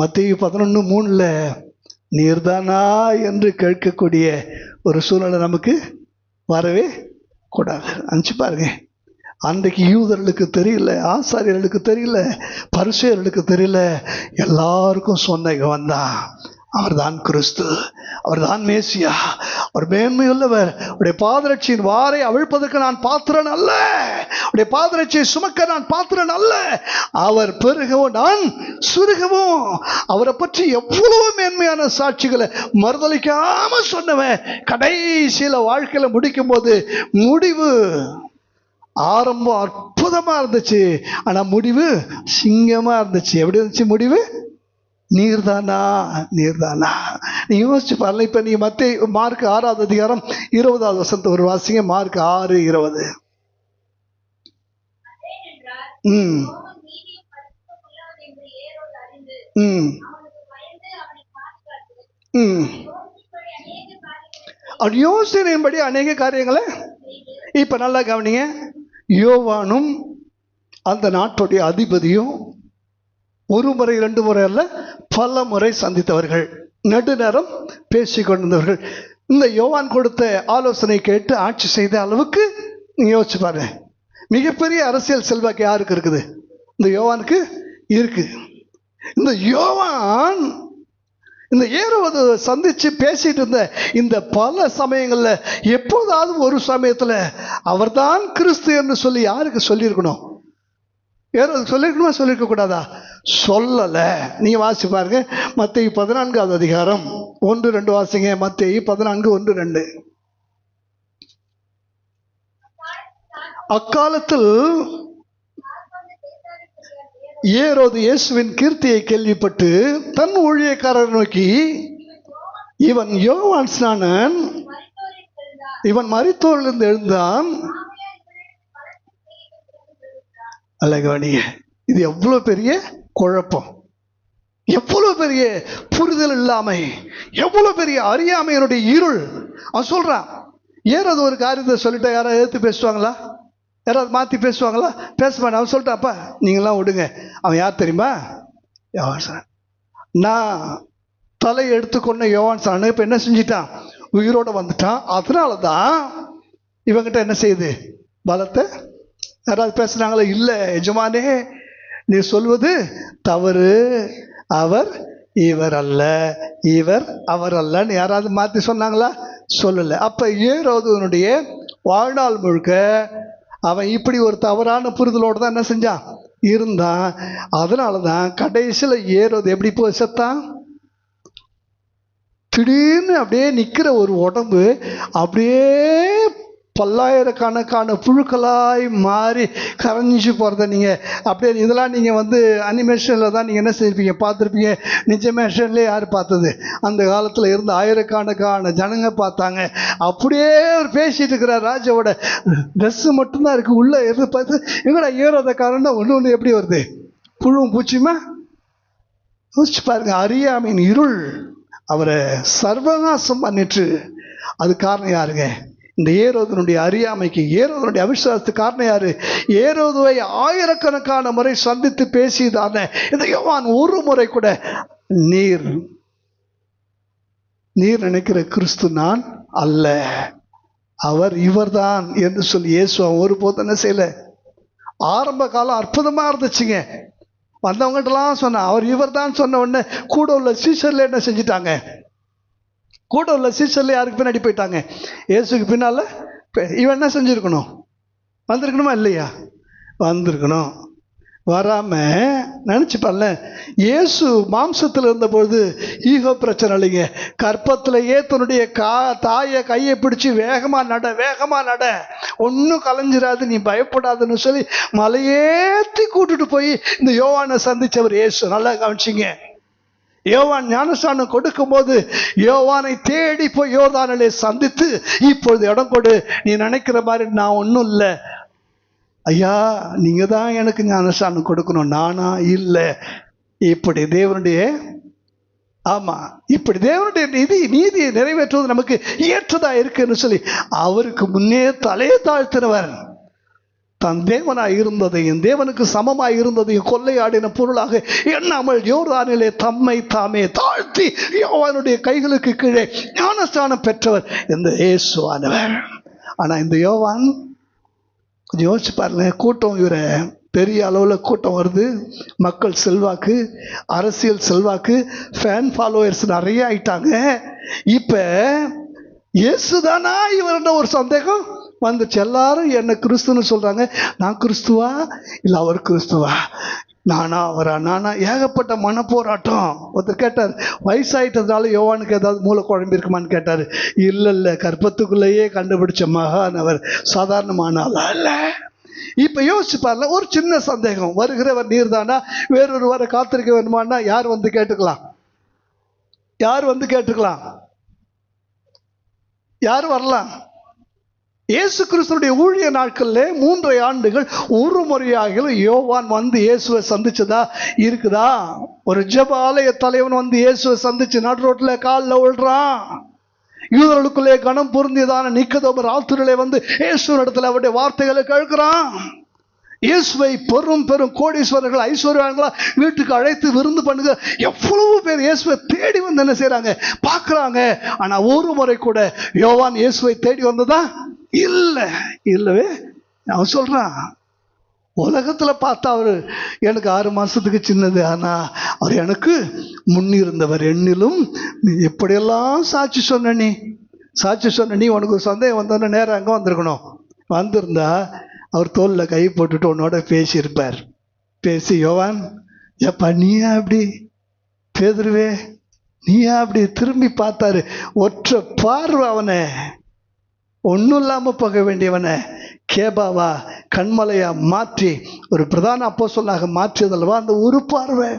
மத்திய பதினொன்று மூணில் நீர்தானா? என்று கேட்கக்கூடிய ஒரு சூழ்நிலை நமக்கு வரவே கூடாது. அனுப்பிச்சு பாருங்க. அன்றைக்கு யூதர்களுக்கு தெரியல ஆசாரியர்களுக்கு தெரியல பரிசேயர்களுக்கு தெரியல எல்லாருக்கும் சொன்ன இவன் தான் அவர்தான் கிறிஸ்து. அவர்தான் மேசியா. அவர் மேன்மையுள்ளவர். உடைய பாதரட்சியின் வாரை அவிழ்ப்பதற்கு நான் பாத்திரன் அல்ல. உடைய பாதரட்சியை சுமக்க நான் பாத்திரன் அல்ல. அவர் பெருகவும் நான் சுருகவும். அவரை பற்றி எவ்வளவு மேன்மையான சாட்சிகளை மறுதளிக்காம சொன்னவன் கடைசியில் வாழ்க்கையில் முடிக்கும் போது முடிவு ஆரம்பம் அற்புதமாக இருந்துச்சு. ஆனால் முடிவு சிங்கமாக இருந்துச்சு. எப்படி இருந்துச்சு முடிவு? நீர்தானா? நீர்தானா. நீ யோசிச்சு பாருங்க இப்போ நீ மத்திய மார்க் ஆறாவது அதிகாரம் இருபதாவது வசனத்தை ஒரு வாசிங்க மார்க் ஆறு இருபது. ம். ம். ம். அநேக அவர் யோசனையின்படி அநேக காரியங்களை இப்போ நல்லா கவனிங்க. யோவானும் அந்த நாட்டுடைய அதிபதியும் ஒரு முறை ரெண்டு முறை அல்ல பல முறை சந்தித்தவர்கள் நெடுநேரம் பேசி கொண்டிருந்தவர்கள் இந்த யோவான் கொடுத்த ஆலோசனை கேட்டு ஆட்சி செய்த அளவுக்கு நீ யோசிச்சு பாருங்க. மிகப்பெரிய அரசியல் செல்வாக்கு யாருக்கு இருக்குது? இந்த யோவானுக்கு இருக்கு. இந்த யோவான் இந்த ஏறுவது சந்திச்சு பேசிட்டு இருந்த இந்த பல சமயங்களில் எப்போதாவது ஒரு சமயத்தில் அவர்தான் கிறிஸ்து என்று சொல்லி யாருக்கு சொல்லியிருக்கணும்? ஏறுவது சொல்லியிருக்கணுமா? சொல்லியிருக்க கூடாதா சொல்லலை. நீங்கள் வாசி பாருங்க. மத்திய பதினான்காவது அதிகாரம். ஒன்று ரெண்டு வாசிங்க. மத்திய பதினான்கு ஒன்று ரெண்டு. அக்காலத்தில் ஏரோது இயேசுவின் கீர்த்தியை கேள்விப்பட்டு தன் ஊழியக்காரர் நோக்கி இவன் யோவான் ஸ்நானன். இவன் மரித்தோரிலிருந்து எழுந்தான். அழகவனிய இது எவ்வளோ பெரிய குழப்பம். எவ்வளோ பெரிய புரிதல் இல்லாமை எவ்வளோ பெரிய அறியாமையினுடைய இருள். அவன் சொல்கிறான் ஏறாவது ஒரு காரியத்தை சொல்லிட்டா யாராவது ஏற்று பேசுவாங்களா? யாராவது மாற்றி பேசுவாங்களா? பேச மாட்டேன். அவன் சொல்லிட்டாப்பா நீங்களாம் விடுங்க. அவன் யார் தெரியுமா? யோவான் சார் நான் தலை எடுத்துக்கொண்ட யோவான் சார் இப்போ என்ன செஞ்சிட்டான்? உயிரோட வந்துட்டான். அதனால தான் இவங்கிட்ட என்ன செய்யுது? பலத்தை யாராவது பேசுனாங்களா? இல்லை எஜமானே நீ சொல்வது தவறு. அவர் இவர் அல்ல. இவர் அவர் அல்லன்னு யாராவது மாற்றி சொன்னாங்களா? சொல்லலை. அப்போ ஏரோதுவனுடைய வாழ்நாள் முழுக்க அவன் இப்படி ஒரு தவறான புரிதலோடு தான் என்ன செஞ்சான்? இருந்தான். அதனால தான் கடைசியில் ஏரோது எப்படி போய் செத்தான்? திடீர்னு அப்படியே நிற்கிற ஒரு உடம்பு அப்படியே பல்லாயிரக்கணக்கான புழுக்களாய் மாறி கரைஞ்சி போகிறத நீங்கள் அப்படியே இதெல்லாம் நீங்கள் வந்து அனிமேஷனில் தான் நீங்கள் என்ன செய்யிருப்பீங்க பார்த்துருப்பீங்க. நிஜமேஷன்லேயே யார் பார்த்தது? அந்த காலத்தில் இருந்த ஆயிரக்கணக்கான ஜனங்க பார்த்தாங்க. அப்படியே அவர் பேசிகிட்டு இருக்கிறார் ராஜாவோட. ட்ரெஸ்ஸு மட்டும்தான் இருக்குது உள்ளே இருந்து பார்த்து எங்கடா ஏறாத காரணம் ஒன்று ஒன்று எப்படி வருது? புழுவும் பூச்சியுமா? யோசிச்சு பாருங்க. அறியாமையின் இருள் அவரை சர்வநாசம் பண்ணிட்டு அது காரணம் யாருங்க? இந்த ஏரோதனுடைய அறியாமைக்கு ஏரோதனுடைய அவிசுவாசத்துக்கு காரணம் யார்? ஏரோதுவை ஆயிரக்கணக்கான முறை சந்தித்து பேசியதான இந்த யோவான் ஒரு முறை கூட நீர் நீர் நினைக்கிற கிறிஸ்து நான் அல்ல. அவர் இவர்தான் என்று சொல்லி இயேசு ஒரு ஒருபோதும் என்ன செய்யல? ஆரம்ப காலம் அற்புதமாக இருந்துச்சுங்க. வந்தவங்ககிட்டலாம் சொன்ன அவர் இவர் தான் சொன்ன உடனே கூட உள்ள சீசரில் என்ன செஞ்சிட்டாங்க? கூட உள்ள சீசனில் யாருக்கு பின்னாடி போயிட்டாங்க? இயேசுக்கு பின்னால் இவன் என்ன செஞ்சிருக்கணும்? வந்திருக்கணுமா இல்லையா? வந்திருக்கணும். வராம நினைச்சு இயேசு மாம்சத்தில் இருந்தபொழுது ஈகோ பிரச்சனை இல்லைங்க. கற்பத்திலேயே தன்னுடைய கா தாயை கையை பிடிச்சி வேகமாக நட வேகமாக நட. ஒன்றும் கலைஞ்சிடாது நீ பயப்படாதுன்னு சொல்லி மலையேற்றி கூட்டிட்டு போய் இந்த யோவானை சந்தித்தவர் இயேசு. நல்லா கவனிச்சிங்க. யோவான் ஞானஸ்தானம் கொடுக்கும்போது யோவானை தேடி போய் யோர்தானிலே சந்தித்து இப்பொழுது இடம் கொடு. நீ நினைக்கிற மாதிரி நான் ஒன்றும் இல்லை. ஐயா நீங்கள் தான் எனக்கு ஞானஸ்தானம் கொடுக்கணும். நானா? இல்லை. இப்படி தேவனுடைய ஆமாம் இப்படி தேவனுடைய நிதி நீதியை நிறைவேற்றுவது நமக்கு ஏற்றதாக இருக்குன்னு சொல்லி அவருக்கு முன்னே தலையை தாழ்த்தினவர். தான் தேவனாய் இருந்ததையும் தேவனுக்கு சமமாய் இருந்ததையும் கொள்ளையாடின பொருளாக எண்ணாமல் யோர்தானிலே தம்மை தாமே தாழ்த்தி யோவானுடைய கைகளுக்கு கீழே ஞானஸ்தானம் பெற்றவர் இந்த இயேசுவானவர். ஆனால் இந்த யோவான் கொஞ்சம் யோசிச்சு பாருங்க கூட்டம் இவரை பெரிய அளவில் கூட்டம் வருது. மக்கள் செல்வாக்கு அரசியல் செல்வாக்கு ஃபேன் ஃபாலோவர்ஸ் நிறைய ஆயிட்டாங்க. இப்போ இயேசுதானா இவர்கிட்ட ஒரு சந்தேகம்? வந்துச்சு எல்லாரும் என்னை கிறிஸ்துன்னு சொல்கிறாங்க நான் கிறிஸ்துவா? இல்லை அவர் கிறிஸ்துவா? நானா அவரா? நானா? ஏகப்பட்ட மனப்போராட்டம். ஒருத்தர் கேட்டார் வயசாயிட்டதுனால யோவானுக்கு ஏதாவது மூளை குழம்பு இருக்குமான்னு கேட்டார். இல்லை இல்லை கர்ப்பத்துக்குள்ளேயே கண்டுபிடிச்ச மகான் அவர் சாதாரணமான இல்லை. இப்போ யோசிச்சு பாருல ஒரு சின்ன சந்தேகம். வருகிறவர் நீர் தானா வேறொரு வர காத்திருக்க வேணுமான்னா யார் வந்து கேட்டுக்கலாம்? யார் வந்து கேட்டுக்கலாம்? யார் வரலாம்? இயேசு கிறிஸ்துடைய ஊழிய நாட்களில் மூன்றை ஆண்டுகள் ஒரு முறையாக யோவான் வந்து இயேசுவை சந்திச்சதா இருக்குதா? ஒரு ஜெப ஆலய தலைவன் வந்து இயேசுவை சந்திச்சு நடு ரோட்டில் காலில் விழுறான். யூதர்களுக்குள்ளே கணம் பொருந்தியதான நிக்கதோபர் ஆத்துரிலே வந்து இயேசு இடத்துல அவருடைய வார்த்தைகளை கேட்கிறான். இயேசுவை பெரும் பெரும் கோடீஸ்வரர்கள் ஐஸ்வர்யங்களா வீட்டுக்கு அழைத்து விருந்து பண்ணுங்க. எவ்வளவு பேர் இயேசுவை தேடி வந்து என்ன செய்கிறாங்க பார்க்குறாங்க. ஆனால் ஒரு முறை கூட யோவான் இயேசுவை தேடி வந்ததா? இல்லை இல்லவே அவன் சொல்கிறான் உலகத்தில் பார்த்தா அவர் எனக்கு ஆறு மாதத்துக்கு சின்னது ஆனால் அவர் எனக்கு முன்னிருந்தவர் எண்ணிலும் நீ எப்படியெல்லாம் சாட்சி சொன்ன நீ? சாட்சி சொன்ன நீ உனக்கு ஒரு சந்தேகம் வந்தோன்னே நேரம் அங்கே வந்திருக்கணும். வந்திருந்தா அவர் தோலில் கை போட்டுட்டு உன்னோட பேசியிருப்பார். பேசி யோவான் எப்பா நீயா அப்படி பேதுருவே நீயா அப்படி திரும்பி பார்த்தாரு ஒற்றை பார்வை அவனை. ஒன்றும் இல்லாமல் போக வேண்டியவனை கேபாவா கண்மலையா மாற்றி ஒரு பிரதான அப்போ சொல்லாக மாற்றியதல்லவா அந்த ஒரு பார்வை.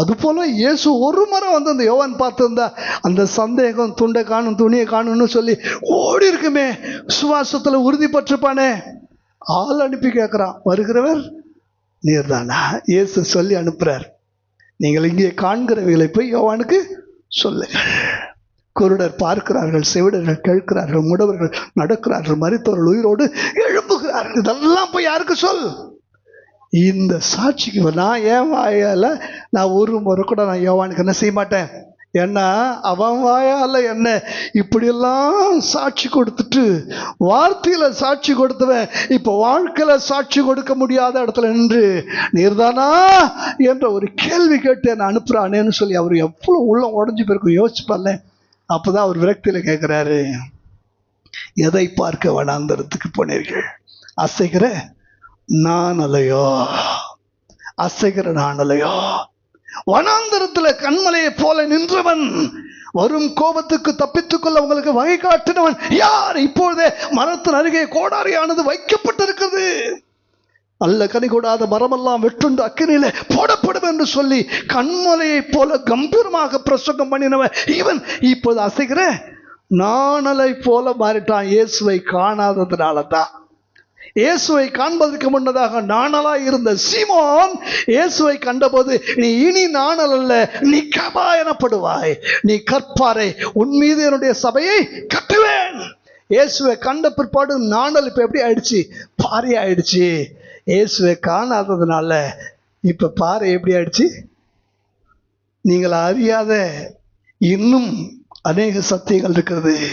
அதுபோல் இயேசு ஒரு முறை வந்து அந்த யோவான் பார்த்துருந்தா அந்த சந்தேகம் துண்டை காணும் துணியை காணும்னு சொல்லி ஓடி இருக்குமே சுவாசத்தில் உறுதிப்பட்டிருப்பானே. ஆள் அனுப்பி கேட்குறான் வருகிறவர் நீர்தானா? இயேசு சொல்லி அனுப்புகிறார் நீங்கள் இங்கே காண்கிறவைகளை போய் யோவானுக்கு சொல்லுங்கள். குருடர் பார்க்கிறார்கள் செவிடர்கள் கேட்கிறார்கள் முடவர்கள் நடக்கிறார்கள் மறித்தவர்கள் உயிரோடு எழும்புகிறார்கள். இதெல்லாம் போய் யாருக்கு சொல்? இந்த சாட்சிக்கு நான் ஏன் வாயால நான் ஒரு முறை கூட நான் யோவானுக்கு என்ன செய்ய மாட்டேன்? ஏன்னா அவன் வாயால் என்ன? இப்படியெல்லாம் சாட்சி கொடுத்துட்டு வார்த்தையில் சாட்சி கொடுத்தவன் இப்போ வாழ்க்கையில் சாட்சி கொடுக்க முடியாத இடத்துல நின்று நீர்தானா? என்ற ஒரு கேள்வி கேட்டு என்னை அனுப்புகிறானேன்னு சொல்லி அவர் எவ்வளோ உள்ளம் உடஞ்சி போயிருக்கும் யோசிச்சு அப்போதான் அவர் விரக்தியில் கேட்குறாரு எதை பார்க்க வனாந்தரத்துக்கு போனீர்கள். அசைகிற நான் அலையோ அசைகிற நான் அலையோ வனாந்தரத்தில் கண்மலையை போல நின்றவன் வரும் கோபத்துக்கு தப்பித்துக் கொள்ள உங்களுக்கு வகை காட்டினவன் யார்? இப்பொழுதே மரத்தின் அருகே கோடாரியானது வைக்கப்பட்டிருக்கிறது. அல்ல கனி கூடாத மரமெல்லாம் வெட்டுண்டு அக்கினியில போடப்படும் என்று சொல்லி கண்மலையைப் போல கம்பீரமாக பிரசங்கம் பண்ணினவன் இவன். இப்போது அசைகிற நாணலை போல மாறிட்டான். இயேசுவை காணாததுனால தான் இயேசுவை காண்பதற்கு முன்னதாக நாணலாய் இருந்த சீமோன் இயேசுவை கண்டபோது நீ இனி நாணல் அல்ல நீ கபா எனப்படுவாய். நீ கற்பாரை உன் மீது என்னுடைய சபையை கட்டுவேன். இயேசுவை கண்ட பிற்பாடு நாணல் இப்ப எப்படி ஆயிடுச்சு? பாரி ஆயிடுச்சு இயேசுவை காணாததுனால இப்போ பாறை எப்படி ஆயிடுச்சு? நீங்கள் அறியாத இன்னும் அநேக சத்தியங்கள் இருக்கிறது.